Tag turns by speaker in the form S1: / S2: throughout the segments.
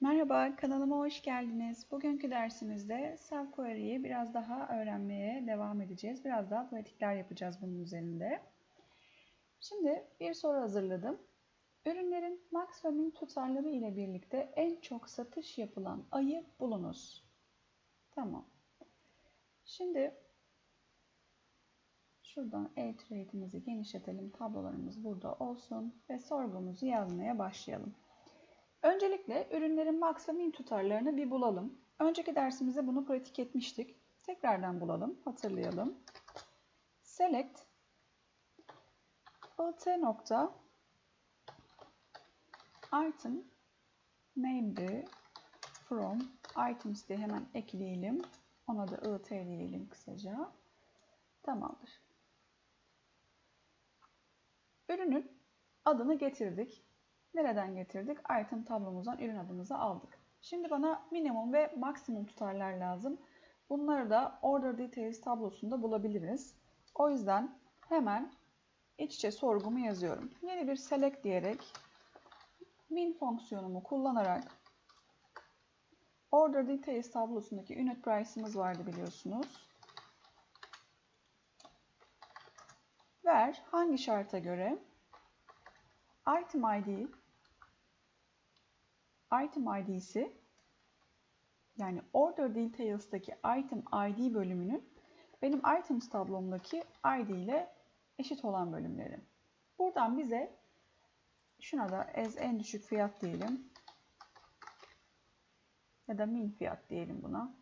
S1: Merhaba, kanalıma hoş geldiniz. Bugünkü dersimizde self-query'yi biraz daha öğrenmeye devam edeceğiz. Biraz daha pratikler yapacağız bunun üzerinde. Şimdi bir soru hazırladım. Ürünlerin max ve min tutarları ile birlikte en çok satış yapılan ayı bulunuz. Tamam. Şimdi şuradan e-trade'imizi genişletelim. Tablolarımız burada olsun ve sorgumuzu yazmaya başlayalım. Öncelikle ürünlerin max ve min tutarlarını bir bulalım. Önceki dersimizde bunu pratik etmiştik. Tekrardan bulalım, hatırlayalım. Select it nokta item named from items diye hemen ekleyelim. Ona da it diyelim kısaca. Tamamdır. Ürünün adını getirdik. Nereden getirdik? Item tablomuzdan ürün adımızı aldık. Şimdi bana minimum ve maksimum tutarlar lazım. Bunları da Order Details tablosunda bulabiliriz. O yüzden hemen iç içe sorgumu yazıyorum. Yeni bir select diyerek min fonksiyonumu kullanarak Order Details tablosundaki unit price'ımız vardı biliyorsunuz. Ver hangi şarta göre item ID item ID'si yani order details'taki item ID bölümünün benim items tablomdaki ID ile eşit olan bölümleri. Buradan bize şuna da as en düşük fiyat diyelim. Ya da min fiyat diyelim buna.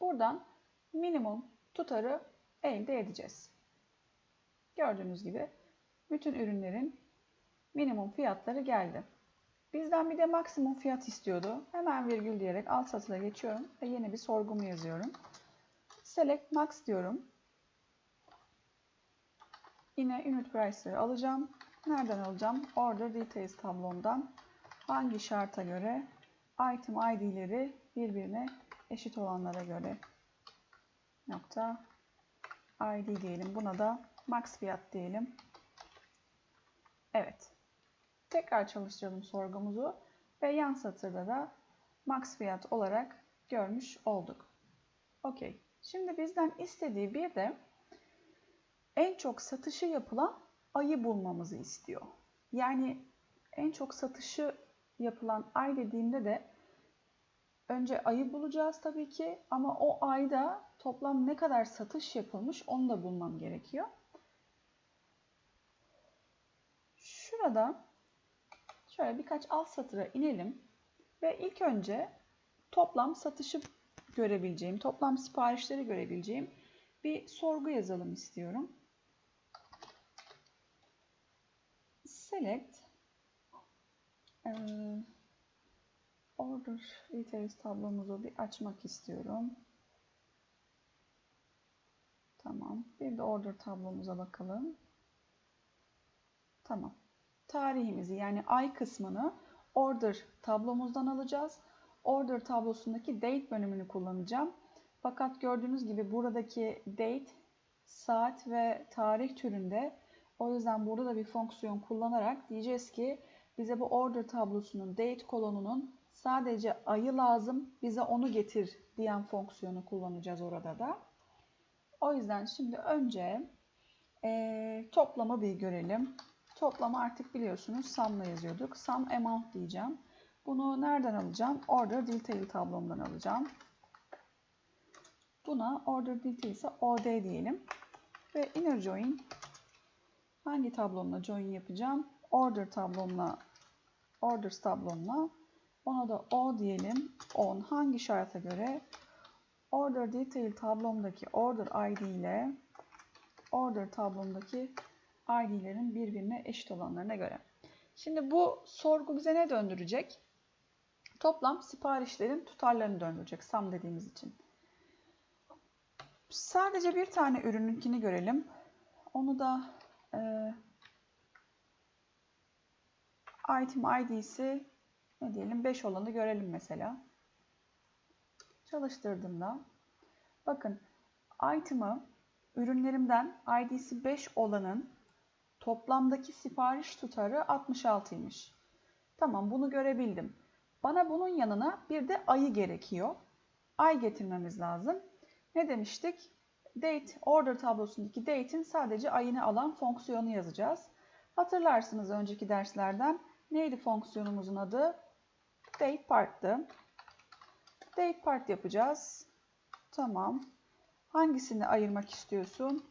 S1: Buradan minimum tutarı elde edeceğiz. Gördüğünüz gibi bütün ürünlerin minimum fiyatları geldi. Bizden bir de maksimum fiyat istiyordu. Hemen virgül diyerek alt satıra geçiyorum ve yeni bir sorgumu yazıyorum. Select max diyorum. Yine unit price'ları alacağım. Nereden alacağım? Order details tablomdan. Hangi şarta göre? Item ID'leri birbirine eşit olanlara göre. Nokta ID diyelim. Buna da max fiyat diyelim. Evet. Tekrar çalıştıralım sorgumuzu ve yan satırda da max fiyat olarak görmüş olduk. Okey. Şimdi bizden istediği bir de en çok satışı yapılan ayı bulmamızı istiyor. Yani en çok satışı yapılan ay dediğimde de önce ayı bulacağız tabii ki ama o ayda toplam ne kadar satış yapılmış onu da bulmam gerekiyor. Şurada şöyle birkaç alt satıra inelim ve ilk önce toplam satışı görebileceğim, toplam siparişleri görebileceğim bir sorgu yazalım istiyorum. Select Order Details tablomuzu bir açmak istiyorum. Tamam. Bir de order tablomuza bakalım. Tamam tarihimizi yani ay kısmını order tablomuzdan alacağız. Order tablosundaki date bölümünü kullanacağım. Fakat gördüğünüz gibi buradaki date saat ve tarih türünde. O yüzden burada da bir fonksiyon kullanarak diyeceğiz ki bize bu order tablosunun date kolonunun sadece ayı lazım bize onu getir diyen fonksiyonu kullanacağız orada da. O yüzden şimdi önce e, toplamı bir görelim. Toplama artık biliyorsunuz sum'la yazıyorduk. Sum amount diyeceğim. Bunu nereden alacağım? Order detail tablomdan alacağım. Buna order detail ise OD diyelim. Ve inner join hangi tablomla join yapacağım? Order tablomla orders tablomla ona da O diyelim. On hangi şarta göre? Order detail tablomdaki order ID ile order tablomdaki ID'lerin birbirine eşit olanlarına göre. Şimdi bu sorgu bize ne döndürecek? Toplam siparişlerin tutarlarını döndürecek sum dediğimiz için. Sadece bir tane ürününkini görelim. Onu da e, item ID'si ne diyelim 5 olanı görelim mesela. Çalıştırdığımda bakın item'ı ürünlerimden ID'si 5 olanın Toplamdaki sipariş tutarı 66'ymış. Tamam bunu görebildim. Bana bunun yanına bir de ayı gerekiyor. Ay getirmemiz lazım. Ne demiştik? Date order tablosundaki date'in sadece ayını alan fonksiyonu yazacağız. Hatırlarsınız önceki derslerden neydi fonksiyonumuzun adı? Date part'tı. Date part yapacağız. Tamam. Hangisini ayırmak istiyorsun?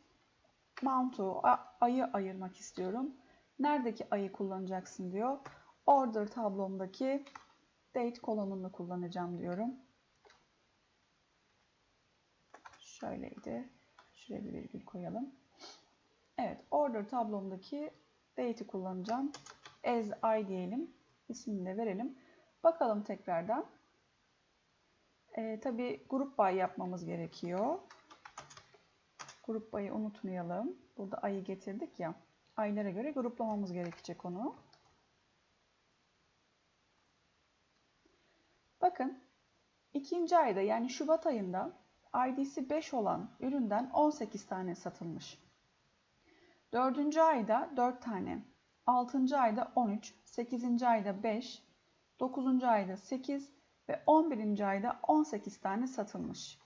S1: Mount'u, ayı ayırmak istiyorum. Neredeki ayı kullanacaksın diyor. Order tablomdaki date kolonunu kullanacağım diyorum. Şöyleydi. Şuraya bir virgül koyalım. Evet, order tablomdaki date'i kullanacağım. As I diyelim. İsmini de verelim. Bakalım tekrardan. Ee, tabii grup by yapmamız gerekiyor. Grup by'ı unutmayalım. Burada ayı getirdik ya. Aylara göre gruplamamız gerekecek onu. Bakın ikinci ayda yani Şubat ayında ID'si 5 olan üründen 18 tane satılmış. Dördüncü ayda 4 tane, 6. ayda 13, 8. ayda 5, 9. ayda 8 ve 11. ayda 18 tane satılmış.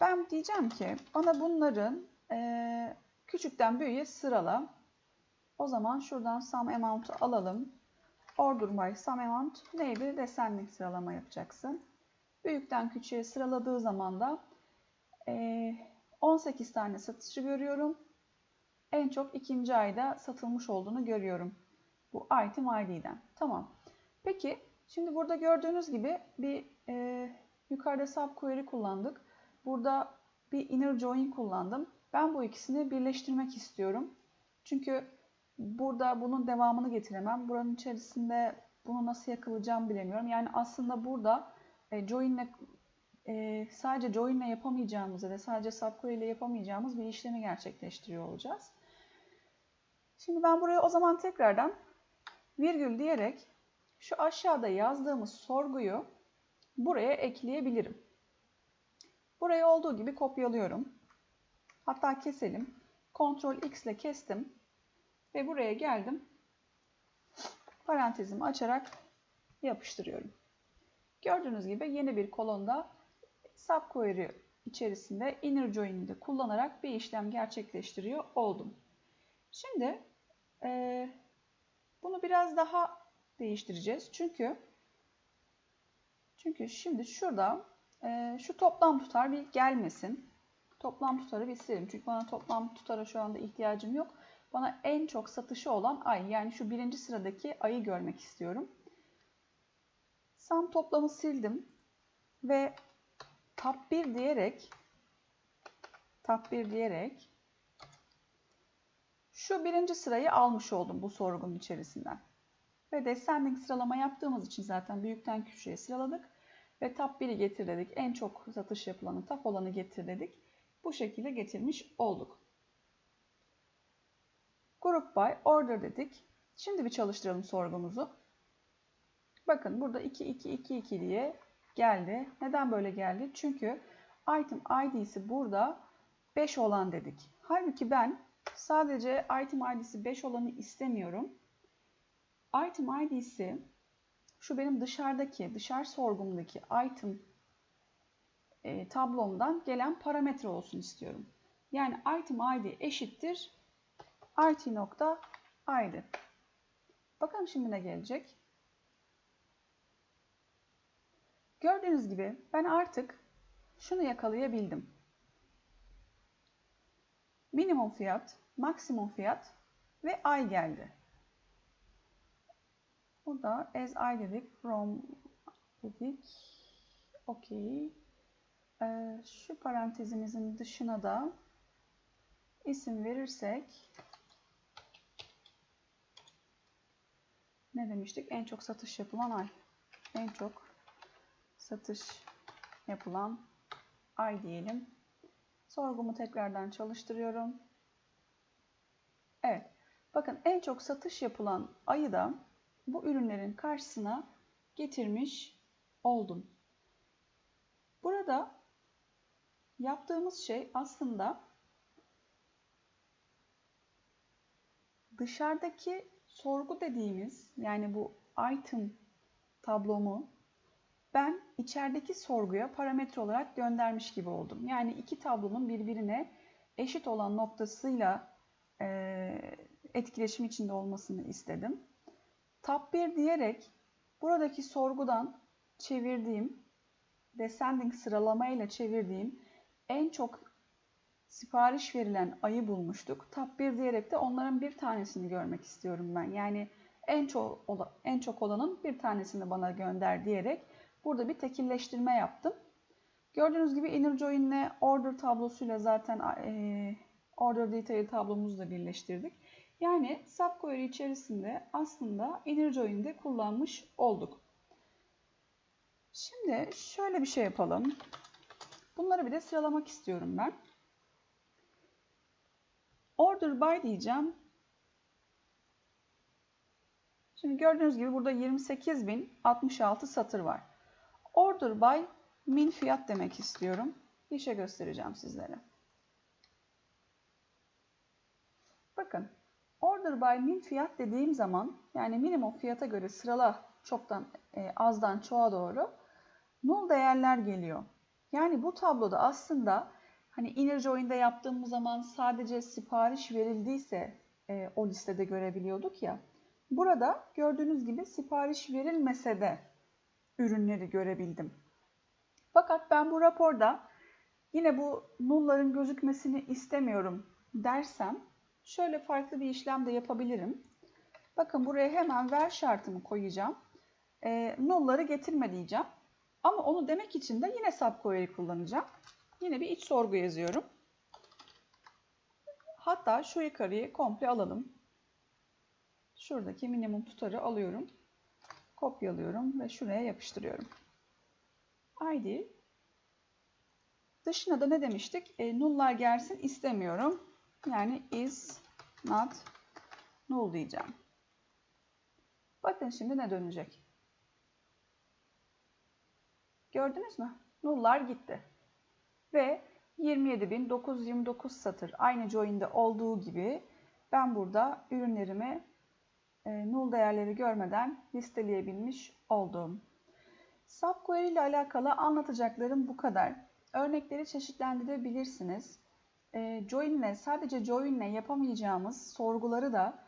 S1: Ben diyeceğim ki bana bunların e, küçükten büyüğe sırala. O zaman şuradan sum amount'u alalım. Order by sum amount neydi? Descending sıralama yapacaksın. Büyükten küçüğe sıraladığı zaman da e, 18 tane satışı görüyorum. En çok ikinci ayda satılmış olduğunu görüyorum. Bu item ID'den. Tamam. Peki şimdi burada gördüğünüz gibi bir e, yukarıda subquery kullandık. Burada bir inner join kullandım. Ben bu ikisini birleştirmek istiyorum. Çünkü burada bunun devamını getiremem. Buranın içerisinde bunu nasıl yakalayacağım bilemiyorum. Yani aslında burada e, join'le e, sadece join'le yapamayacağımız ya da sadece subquery ile yapamayacağımız bir işlemi gerçekleştiriyor olacağız. Şimdi ben buraya o zaman tekrardan virgül diyerek şu aşağıda yazdığımız sorguyu buraya ekleyebilirim. Burayı olduğu gibi kopyalıyorum. Hatta keselim. Ctrl X ile kestim. Ve buraya geldim. Parantezimi açarak yapıştırıyorum. Gördüğünüz gibi yeni bir kolonda subquery içerisinde inner join'i de kullanarak bir işlem gerçekleştiriyor oldum. Şimdi e, bunu biraz daha değiştireceğiz. Çünkü çünkü şimdi şurada e, şu toplam tutar bir gelmesin. Toplam tutarı bir silelim. Çünkü bana toplam tutara şu anda ihtiyacım yok. Bana en çok satışı olan ay yani şu birinci sıradaki ayı görmek istiyorum. Sum toplamı sildim ve tab 1 diyerek tab 1 diyerek şu birinci sırayı almış oldum bu sorgunun içerisinden. Ve descending sıralama yaptığımız için zaten büyükten küçüğe sıraladık. Ve tab 1'i getir dedik. En çok satış yapılanı tab olanı getir dedik. Bu şekilde getirmiş olduk. Group by order dedik. Şimdi bir çalıştıralım sorgumuzu. Bakın burada 2 2 2 2 diye geldi. Neden böyle geldi? Çünkü item id'si burada 5 olan dedik. Halbuki ben sadece item id'si 5 olanı istemiyorum. Item id'si şu benim dışarıdaki, dışarı sorgumdaki item e, tablomdan gelen parametre olsun istiyorum. Yani item id eşittir it nokta id. Bakalım şimdi ne gelecek. Gördüğünüz gibi ben artık şunu yakalayabildim. Minimum fiyat, maksimum fiyat ve ay geldi. Burada as I dedik, from dedik. Okey. Ee, şu parantezimizin dışına da isim verirsek ne demiştik? En çok satış yapılan ay. En çok satış yapılan ay diyelim. Sorgumu tekrardan çalıştırıyorum. Evet. Bakın en çok satış yapılan ayı da bu ürünlerin karşısına getirmiş oldum. Burada yaptığımız şey aslında dışarıdaki sorgu dediğimiz yani bu item tablomu ben içerideki sorguya parametre olarak göndermiş gibi oldum. Yani iki tablonun birbirine eşit olan noktasıyla e, etkileşim içinde olmasını istedim. Tab 1 diyerek buradaki sorgudan çevirdiğim, descending sıralamayla çevirdiğim en çok sipariş verilen ayı bulmuştuk. Tab 1 diyerek de onların bir tanesini görmek istiyorum ben. Yani en çok en çok olanın bir tanesini bana gönder diyerek burada bir tekilleştirme yaptım. Gördüğünüz gibi inner join ile order tablosuyla zaten e, order detail tablomuzu da birleştirdik. Yani subquery içerisinde aslında inner join'de kullanmış olduk. Şimdi şöyle bir şey yapalım. Bunları bir de sıralamak istiyorum ben. Order by diyeceğim. Şimdi gördüğünüz gibi burada 28.066 satır var. Order by min fiyat demek istiyorum. Bir şey göstereceğim sizlere. Bakın order by min fiyat dediğim zaman yani minimum fiyata göre sırala çoktan e, azdan çoğa doğru null değerler geliyor. Yani bu tabloda aslında hani inner join'de yaptığımız zaman sadece sipariş verildiyse e, o listede görebiliyorduk ya. Burada gördüğünüz gibi sipariş verilmese de ürünleri görebildim. Fakat ben bu raporda yine bu null'ların gözükmesini istemiyorum dersem şöyle farklı bir işlem de yapabilirim. Bakın buraya hemen ver şartımı koyacağım. E, null'ları getirme diyeceğim. Ama onu demek için de yine subquery kullanacağım. Yine bir iç sorgu yazıyorum. Hatta şu yukarıyı komple alalım. Şuradaki minimum tutarı alıyorum. Kopyalıyorum ve şuraya yapıştırıyorum. ID dışına da ne demiştik? E, null'lar gelsin istemiyorum. Yani is not null diyeceğim. Bakın şimdi ne dönecek? Gördünüz mü? Null'lar gitti. Ve 27.929 satır aynı join'de olduğu gibi ben burada ürünlerimi e, null değerleri görmeden listeleyebilmiş oldum. Subquery ile alakalı anlatacaklarım bu kadar. Örnekleri çeşitlendirebilirsiniz. E, join ile sadece join ile yapamayacağımız sorguları da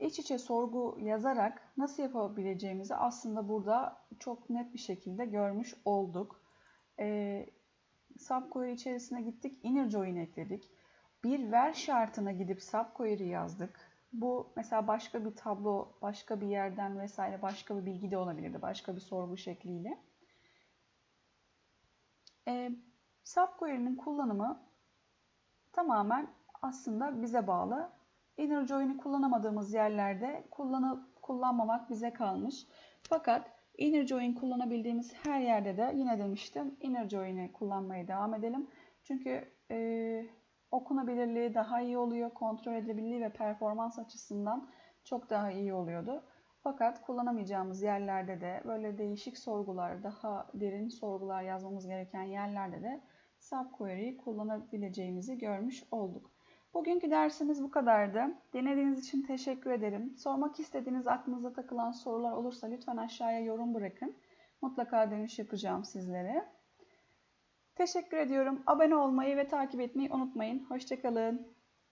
S1: iç içe sorgu yazarak nasıl yapabileceğimizi aslında burada çok net bir şekilde görmüş olduk. E, subquery içerisine gittik, inner join ekledik. Bir ver şartına gidip subquery yazdık. Bu mesela başka bir tablo, başka bir yerden vesaire başka bir bilgi de olabilirdi. Başka bir sorgu şekliyle. E, subquery'nin kullanımı tamamen aslında bize bağlı. Inner join'i kullanamadığımız yerlerde kullanıp kullanmamak bize kalmış. Fakat inner join kullanabildiğimiz her yerde de yine demiştim inner join'i kullanmaya devam edelim. Çünkü e, okunabilirliği daha iyi oluyor, kontrol edilebilirliği ve performans açısından çok daha iyi oluyordu. Fakat kullanamayacağımız yerlerde de böyle değişik sorgular, daha derin sorgular yazmamız gereken yerlerde de subquery kullanabileceğimizi görmüş olduk. Bugünkü dersimiz bu kadardı. Dinlediğiniz için teşekkür ederim. Sormak istediğiniz aklınıza takılan sorular olursa lütfen aşağıya yorum bırakın. Mutlaka dönüş yapacağım sizlere. Teşekkür ediyorum. Abone olmayı ve takip etmeyi unutmayın. Hoşçakalın.